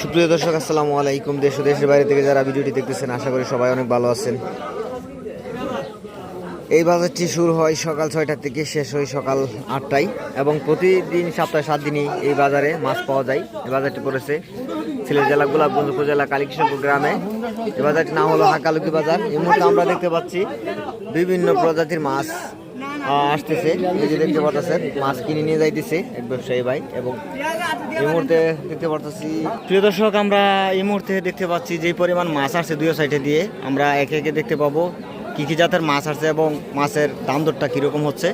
সুপ্রিয় দর্শক, আসসালামু আলাইকুম। দেশ দেশের বাইরে থেকে যারা ভিডিওটি দেখতেছেন, আশা করি সবাই অনেক ভালো আছেন। এই বাজারটি শুরু হয় সকাল ছয়টা থেকে, শেষ হয় সকাল আটটায় এবং প্রতিদিন সপ্তাহে সাত দিনই এই বাজারে মাছ পাওয়া যায়। এই বাজারটি পড়েছে সিলেট জেলা, গোলাপগঞ্জ উপজেলা কালীকৃষ্ণপুর গ্রামে। এই বাজারটির নাম হলো হাকালুকি বাজার। এই মুহূর্তে আমরা দেখতে পাচ্ছি বিভিন্ন প্রজাতির মাছ আসতেছে। এই যে দেখতে পাচ্ছেন, মাছ কিনে নিয়ে যাইতেছে এক ব্যবসায়ী ভাই এবং এই মুহূর্তে দেখতে পাচ্ছি প্রিয় দর্শক, আমরা এই মুহূর্তে দেখতে পাচ্ছি যে পরিমাণ মাছ আসছে দুই সাইডে দিয়ে। আমরা একে একে দেখতে পাবো কি কি জাতের মাছ আসছে এবং মাছের দাম দরটা কীরকম হচ্ছে।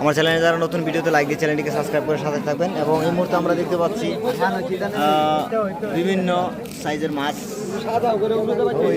আমার চ্যানেলে যারা নতুন ভিডিওতে লাইক দিয়ে চ্যানেলটিকে সাবস্ক্রাইব করে সাথে থাকবেন এবং এই মুহূর্তে আমরা দেখতে পাচ্ছি আহ, বিভিন্ন সাইজের মাছ। ওই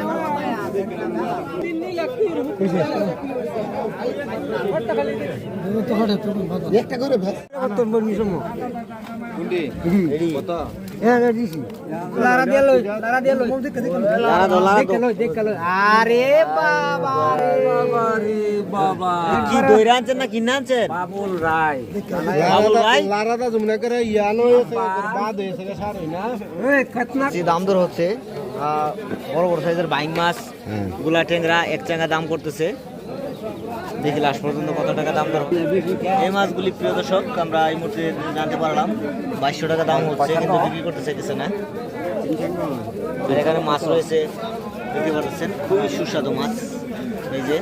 একটা করে ভাত তোর বর্মি সম দিছি লারা দিয়ে লই লারা দিয়ে লই লারা দাও, লারা দাও। লই দেখ লই আরে বাবা রে বাবা কি দইরা আনছেন না কিনে আনছেন বাবুল রায় বাবুল ভাই? লারাটা জমনা করে ইয়ানো বাদ হয়েছে সার না খতনা দাম দর হচ্ছে বড় বড় সাইজের বাইং মাছগুলা ট্যাংরা এক চাঙ্গা দাম করতেছে। দেখি লাস্ট পর্যন্ত কত টাকা দাম ধরো। এই মাছগুলি প্রিয় দর্শক আমরা এই মুহূর্তে জানতে পারলাম বাইশশো টাকা দাম হচ্ছে কিন্তু বিক্রি করতেছে কিছু না। এখানে মাছ রয়েছে দেখতে পাচ্ছেন খুবই সুস্বাদু মাছ। এই যে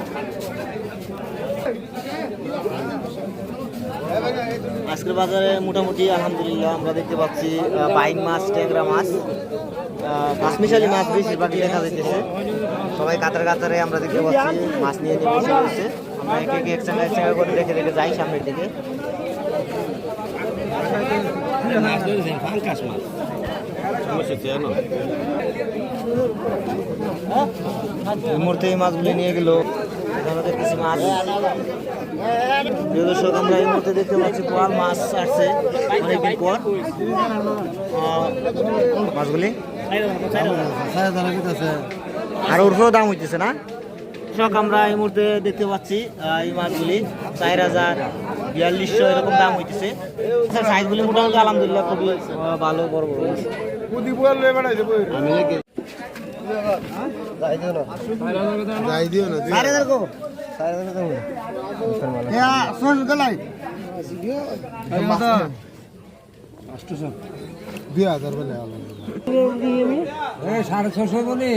আজকের বাজারে মোটামুটি আলহামদুলিল্লাহ আমরা দেখতে পাচ্ছি আহ, বাইং মাছ ট্যাংরা মাছ পাঁচমিশালি মাছ বেশিরভাগই দেখা যাইতেছে। সবাই কাতার কাতারে আমরা দেখতে পাচ্ছি মাছ নিয়ে নিয়ে বসে রয়েছে। আমরা একে একে এক সঙ্গে এক সঙ্গে করে দেখে দেখে যাই সামনের দিকে। এই মুহূর্তে এই মাছগুলি নিয়ে গেল এখানে দেখতেছি মাছ। দর্শক আমরা এই মুহূর্তে দেখতে পাচ্ছি পোয়াল মাছ আসছে অনেকদিন পর। মাছগুলি? আর ওর দাম হইতেছে না? কৃষক আমরা এই মুহূর্তে দেখতে পাচ্ছি আহ, এই মাছগুলি চার হাজার বিয়াল্লিশশো এরকম দাম হইতেছে। সাইজগুলি মোটামুটি আলহামদুলিল্লাহ খুবই ভালো বড় বড় যাই দিও না সাড়ে হাজার কো হ্যাঁ শোন গলাই দুই হাজার বলে সাড়ে ছশো বলি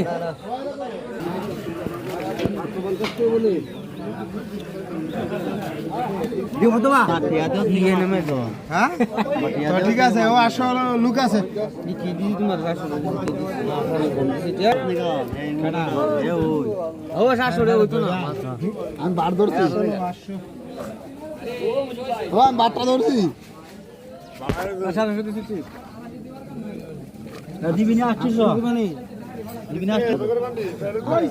হ্যাঁ ঠিক আছে ও আসো লুক আছে ও সাতশো রে হইতো না আমি বার ধরছি ও আমি বারটা ধরছি দিবি না আটশো দিবি না ভাবি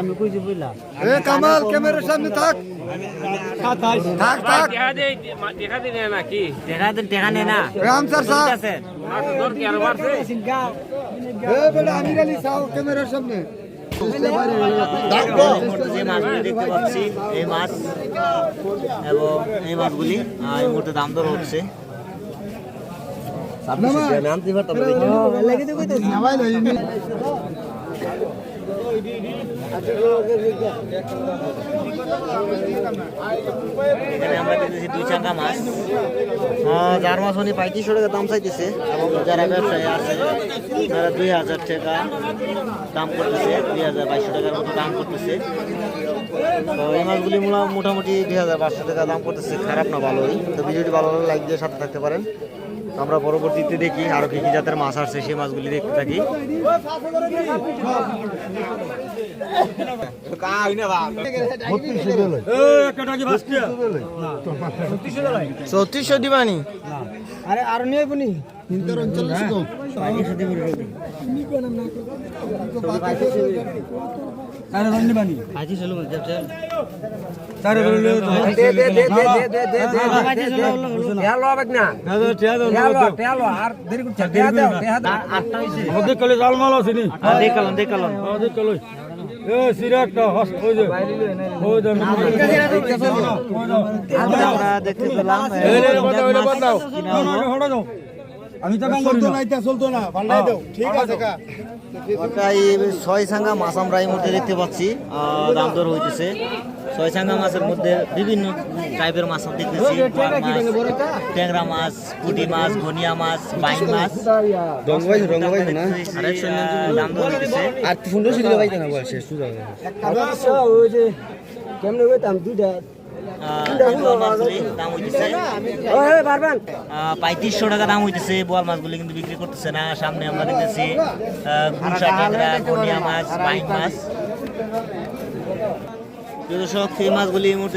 আমি কইছি বুঝলা এ কামাল ক্যামেরার সামনে থাক থাক থাক। দেখা দিই না রাম স্যার ক্যামেরার সামনে। যে মাছগুলি দেখতে পাচ্ছি এই মাছ এবং এই মাছগুলি এই মুহূর্তে দাম দর হচ্ছে। এখানে আমরা দেখতেছি দুই চাঙ্গা মাছ। আহ, যার মাছ উনি পঁয়ত্রিশশো টাকা দাম চাইতেছে। এবং যারা ব্যবসায়ী আছে তারা দুই হাজার টাকা দাম করতেছে দুই হাজার বাইশশো টাকার মতো দাম করতেছে। তো এই মাছগুলি মোটামুটি দুই হাজার পাঁচশো টাকা দাম করতেছে। খারাপ না ভালোই। তো ভিডিওটি ভালো লাগলে লাইক দিয়ে সাথে থাকতে পারেন। আমরা পরবর্তীতে দেখি আরও কি কি জাতের মাছ আসছে সেই মাছগুলি দেখতে থাকি। চৌত্রিশশো দিবানি। আরে আর নিয়ে দেখালন দেখালন দেখালন আমরা দেখতে পেলাম আমি তো না। চলতো না পাল্টাই দাও ঠিক আছে কা। প্রায় ছয় সাঙ্গা মাছ আমরা এই মুহূর্তে দেখতে পাচ্ছি আহ, দাম দর হইতেছে। ছয় সাঙ্গা মাছের মধ্যে বিভিন্ন টাইপের মাছ দেখতেছি। ট্যাংরা মাছ পুঁটি মাছ ঘনিয়া মাছ বাইন মাছ। আরেকশো দাম দর হইতেছে আর পাইতে না কেমনে কইতাম দুইটা দাম হইতেছে পঁয়ত্রিশশো টাকা দাম হইতেছে বোয়াল মাছগুলি কিন্তু বিক্রি করতেছে না সামনে আমরা দেখতেছি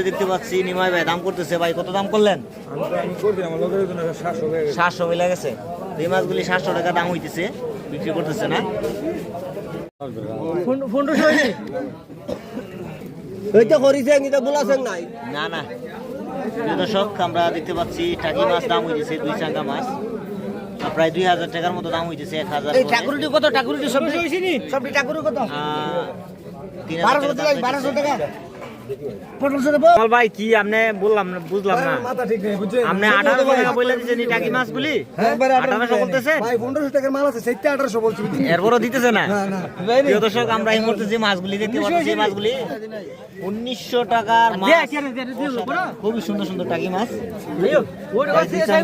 দেখতে পাচ্ছি নিমাই ভাই দাম করতেছে ভাই কত দাম করলেন আমি করবি আমার লোকের জন্য 700 টাকা সাতশো মিলে গেছে এই মাছগুলি সাতশো টাকা দাম হইতেছে বিক্রি করতেছে না ওই তো এটা বলাছেন নাই। না না। দর্শক আমরা দেখতে পাচ্ছি টাকি মাছ দাম হইতেছে দুই চাঙ্গা মাছ। প্রায় দুই হাজার টাকার মতো দাম হইতেছে এক হাজার ঠাকুরটি কত? ঠাকুরটি সব সবটি ঠাকুর কত? 1200 টাকা টাকা দাম 1200 হইতেছে। টাকা। পটলশো দেবো বল ভাই কি আপনি বললাম না বুঝলাম না। মাথা ঠিক নেই বুঝছেন? আপনি আঠারোশো টাকা বলে দিচ্ছেন এই টাকি মাছগুলি আঠারোশো বলতেছেন ভাই 1500 টাকার মাল আছে সেইটা 1800 বলছি। এরপরও দিতেছে না? প্রিয় দর্শক আমরা এই মুহূর্তে যে মাছগুলি দেখতে পাচ্ছি সেই মাছগুলি উনিশশো টাকার মাছ। খুবই সুন্দর সুন্দর টাকি মাছ। প্রায়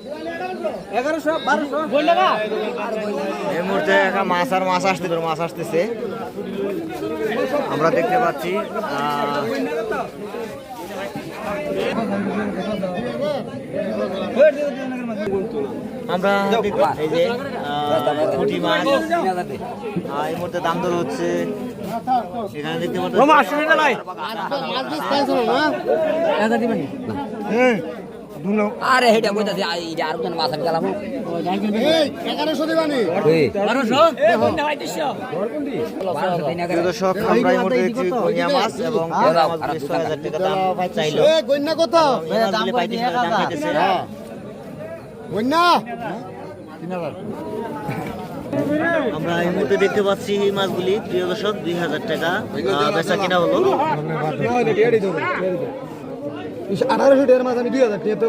এই মুহূর্তে একটা মাছ আর মাছ আসতে পারে মাছ আসতেছে। আমরা দেখতে পাচ্ছি আহ, আমরা এই যে পুঁটি মাছ। আহ, এই মুহূর্তে দাম দর হচ্ছে। এখানে দেখতে পাচ্ছি আরে হেটা কইতাছি আই আর কোন মাছ আমি গেলাম এই 1100 দিবানি প্রিয় দর্শক আমরা এই মুহূর্তে দেখছি কনিয়া মাছ এবং ট্যাংরা মাছগুলি ছয় হাজার টাকা দাম চাইলো। এ গন্যা কত? এই মাছগুলি পঁয়ত্রিশ টাকা দাম চাইতেছে আমরা এই মুহূর্তে দেখতে পাচ্ছি এই মাছগুলি প্রিয় দর্শক দুই হাজার টাকা বেচা কিনা হলো। আঠারোশো টাকার মাছ আমি দুই হাজার টাকা